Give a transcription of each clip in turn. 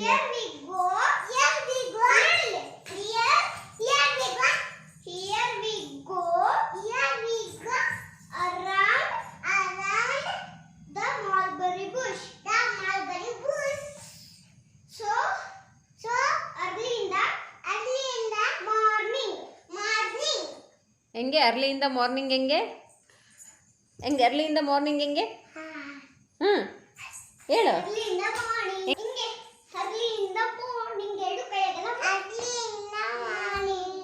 Here we go. Here we go. Here, here we go. Here we go. Here we go. Around, around the mulberry bush. The mulberry bush. So, so early in the, early in the morning. Morning. ಹೆಂಗೆ ಅರ್ಲಿಯಿಂದ morning ಹೆಂಗೆ ಹೆಂಗೆ ಅರ್ಲಿಯಿಂದ morning ಹೆಂಗೆ ಹ್ಞೂ ಹೇಳು Early in the morning. ಹಿಂಗೆ early in the morning. ಎರಡು ಕೈಯಾಗೆಲ್ಲ early in the morning.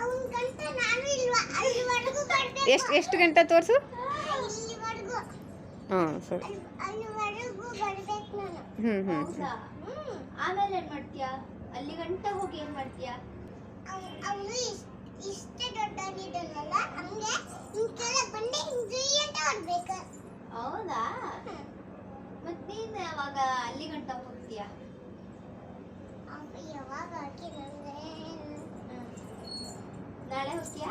ಅವ್ನ್ ಗಂಟ ನಾನು ಇಲ್ವಾ ಅಲ್ಲಿವರೆಗೂ ಬರ್ಬೇಕು ಎಷ್ಟು ಎಷ್ಟು ಗಂಟೆ ತೋರಿಸು? ಇಲ್ಲಿವರೆಗೂ. ಹಾಂ ಸರಿ. ಅಲ್ಲಿ- ಹ್ಞೂ ಹ್ಞೂ ಹೌದಾ? ಹ್ಮ್ ಆಮೇಲೆ ಏನ್ ಮಾಡ್ತೀಯಾ? ಅಲ್ಲಿ ಗಂಟ ಹೋಗಿ ಏನ್ ಮಾಡ್ತೀಯಾ? ಇಷ್ಟೇ ದೊಡ್ಡವನಿದ್ದಾನಲ್ಲ ಹಂಗೆ ಹಿಂಗ್ ಕೆಳಗ್ ಬಂದು ಹಿಂಗ್ ಅಂತ ಬರ್ಬೇಕು ಹೌದಾ ಮತ್ತೆ ನೀನ್ ಯಾವಾಗ ಅಲ್ಲಿ ಗಂಟ ಹೋಗ್ತೀಯಾ? ಯಾವಾಗ ಹಾಕಿ ನಾಳೆ ಹೋಗ್ತೀಯಾ?